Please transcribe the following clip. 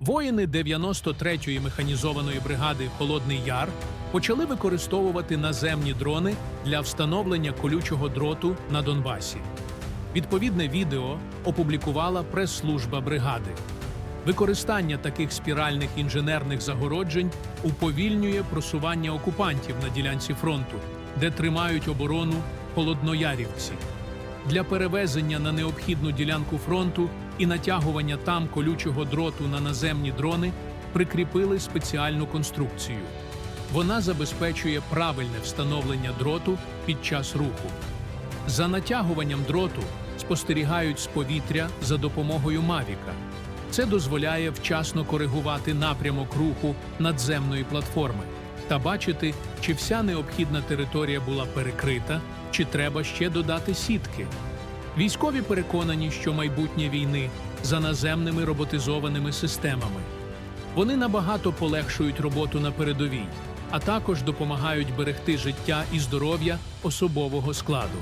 Воїни 93-ї механізованої бригади Холодний Яр почали використовувати наземні дрони для встановлення колючого дроту на Донбасі. Відповідне відео опублікувала прес-служба бригади. Використання таких спіральних інженерних загороджень уповільнює просування окупантів на ділянці фронту, де тримають оборону холодноярівці. Для перевезення на необхідну ділянку фронту і натягування там колючого дроту на наземні дрони прикріпили спеціальну конструкцію. Вона забезпечує правильне встановлення дроту під час руху. За натягуванням дроту спостерігають з повітря за допомогою Мавіка. Це дозволяє вчасно коригувати напрямок руху надземної платформи та бачити, чи вся необхідна територія була перекрита, чи треба ще додати сітки. Військові переконані, що майбутнє війни за наземними роботизованими системами. Вони набагато полегшують роботу на передовій, а також допомагають берегти життя і здоров'я особового складу.